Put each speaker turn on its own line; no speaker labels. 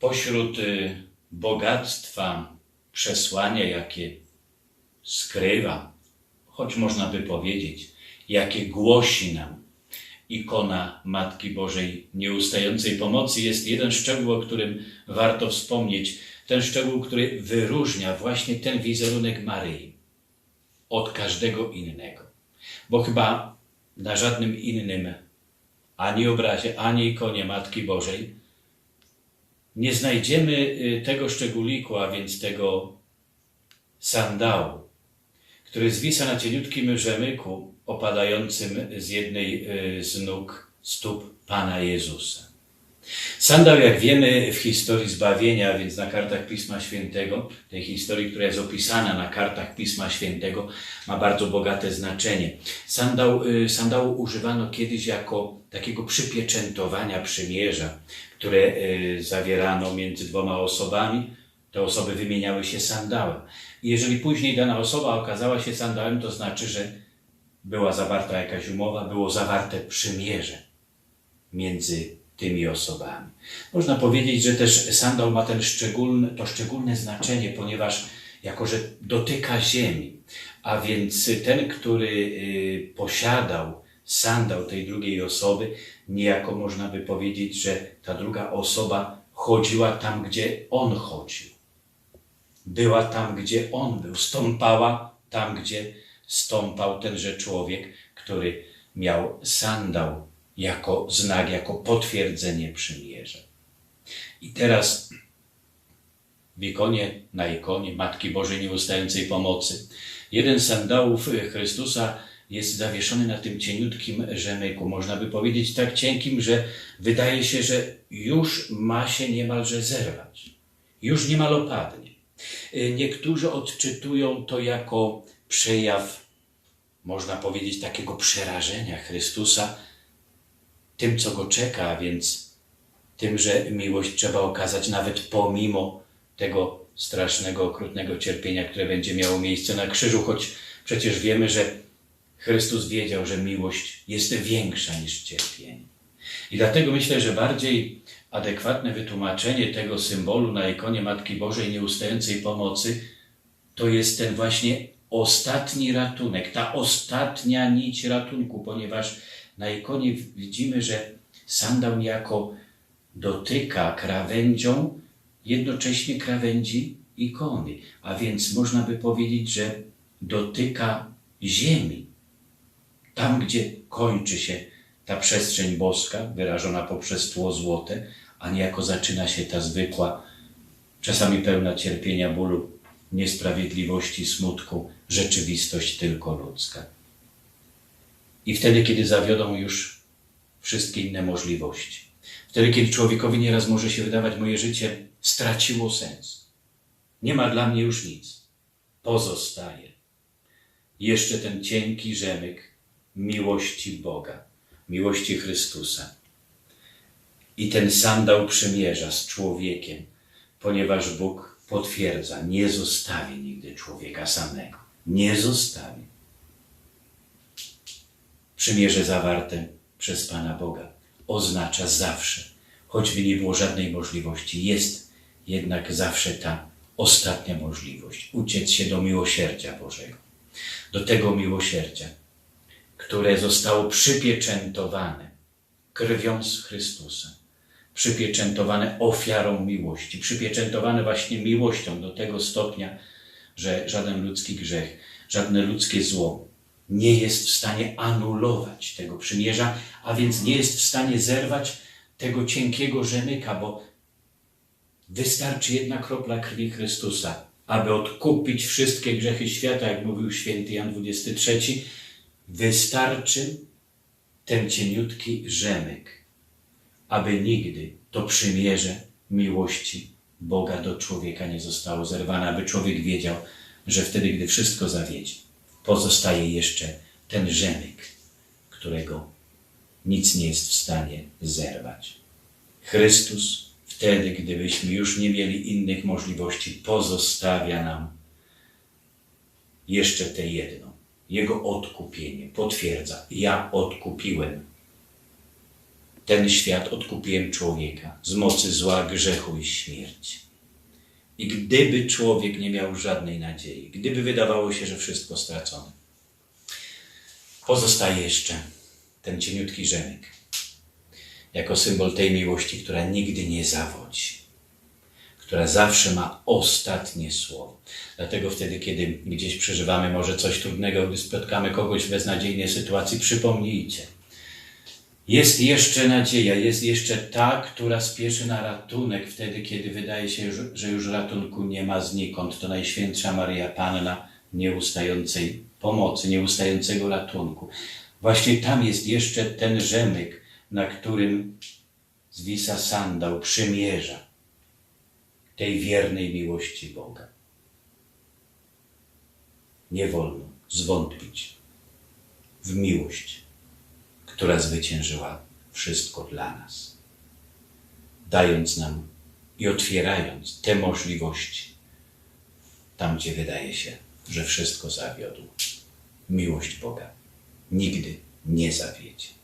pośród y, bogactwa przesłania, jakie skrywa, choć można by powiedzieć, jakie głosi nam ikona Matki Bożej Nieustającej Pomocy, jest jeden szczegół, o którym warto wspomnieć. Ten szczegół, który wyróżnia właśnie ten wizerunek Maryi od każdego innego. Bo chyba na żadnym innym ani obrazie, ani ikonie Matki Bożej nie znajdziemy y, tego szczególiku, a więc tego sandału, który zwisa na cieniutkim rzemyku opadającym z jednej y, z nóg stóp Pana Jezusa. Sandał, jak wiemy, w historii zbawienia, więc na kartach Pisma Świętego, tej historii, która jest opisana na kartach Pisma Świętego, ma bardzo bogate znaczenie. Sandał, y, sandału używano kiedyś jako takiego przypieczętowania przymierza, które y, zawierano między dwoma osobami. Te osoby wymieniały się sandałem. I jeżeli później dana osoba okazała się sandałem, to znaczy, że była zawarta jakaś umowa, było zawarte przymierze między tymi osobami. Można powiedzieć, że też sandał ma ten szczególny, to szczególne znaczenie, ponieważ jako, że dotyka ziemi, a więc ten, który y, posiadał sandał tej drugiej osoby, niejako można by powiedzieć, że ta druga osoba chodziła tam, gdzie on chodził. Była tam, gdzie on był, stąpała tam, gdzie stąpał tenże człowiek, który miał sandał jako znak, jako potwierdzenie przymierza. I teraz w ikonie, na ikonie Matki Bożej Nieustającej Pomocy, jeden z sandałów Chrystusa jest zawieszony na tym cieniutkim rzemyku. Można by powiedzieć tak cienkim, że wydaje się, że już ma się niemalże zerwać. Już niemal opadnie. Niektórzy odczytują to jako przejaw, można powiedzieć, takiego przerażenia Chrystusa tym, co go czeka, a więc tym, że miłość trzeba okazać nawet pomimo tego strasznego, okrutnego cierpienia, które będzie miało miejsce na krzyżu, choć przecież wiemy, że Chrystus wiedział, że miłość jest większa niż cierpienie. I dlatego myślę, że bardziej adekwatne wytłumaczenie tego symbolu na ikonie Matki Bożej Nieustającej Pomocy to jest ten właśnie ostatni ratunek, ta ostatnia nić ratunku, ponieważ na ikonie widzimy, że sandał niejako dotyka krawędzią jednocześnie krawędzi ikony, a więc można by powiedzieć, że dotyka ziemi, tam gdzie kończy się ta przestrzeń boska, wyrażona poprzez tło złote, a niejako zaczyna się ta zwykła, czasami pełna cierpienia, bólu, niesprawiedliwości, smutku, rzeczywistość tylko ludzka. I wtedy, kiedy zawiodą już wszystkie inne możliwości. Wtedy, kiedy człowiekowi nieraz może się wydawać, moje życie straciło sens. Nie ma dla mnie już nic. Pozostaje jeszcze ten cienki rzemyk miłości Boga, miłości Chrystusa. I ten sandał przymierza z człowiekiem, ponieważ Bóg potwierdza, nie zostawi nigdy człowieka samego. Nie zostawi przymierze zawarte przez Pana Boga oznacza zawsze, choćby nie było żadnej możliwości, jest jednak zawsze ta ostatnia możliwość uciec się do miłosierdzia Bożego. Do tego miłosierdzia, które zostało przypieczętowane krwią z Chrystusa, przypieczętowane ofiarą miłości, przypieczętowane właśnie miłością do tego stopnia, że żaden ludzki grzech, żadne ludzkie zło nie jest w stanie anulować tego przymierza, a więc nie jest w stanie zerwać tego cienkiego rzemyka, bo wystarczy jedna kropla krwi Chrystusa, aby odkupić wszystkie grzechy świata, jak mówił święty Jan 23. Wystarczy ten cieniutki rzemyk, aby nigdy to przymierze miłości Boga do człowieka nie zostało zerwane, aby człowiek wiedział, że wtedy, gdy wszystko zawiedzie, pozostaje jeszcze ten rzemyk, którego nic nie jest w stanie zerwać. Chrystus wtedy, gdybyśmy już nie mieli innych możliwości, pozostawia nam jeszcze te jedno. Jego odkupienie. Potwierdza: Ja odkupiłem. Ten świat odkupiłem człowieka. Z mocy zła, grzechu i śmierci. I gdyby człowiek nie miał żadnej nadziei, gdyby wydawało się, że wszystko stracone, pozostaje jeszcze ten cieniutki rzemek, jako symbol tej miłości, która nigdy nie zawodzi, która zawsze ma ostatnie słowo. Dlatego wtedy, kiedy gdzieś przeżywamy może coś trudnego, gdy spotkamy kogoś w beznadziejnej sytuacji, przypomnijcie. Jest jeszcze nadzieja, jest jeszcze ta, która spieszy na ratunek wtedy, kiedy wydaje się, że- już ratunku nie ma znikąd. To Najświętsza Maria Panna nieustającej pomocy, nieustającego ratunku. Właśnie tam jest jeszcze ten rzemyk, na którym zwisa sandał, przymierza tej wiernej miłości Boga. Nie wolno zwątpić w miłość, która zwyciężyła wszystko dla nas, dając nam i otwierając te możliwości tam, gdzie wydaje się, że wszystko zawiodło. Miłość Boga nigdy nie zawiedzie.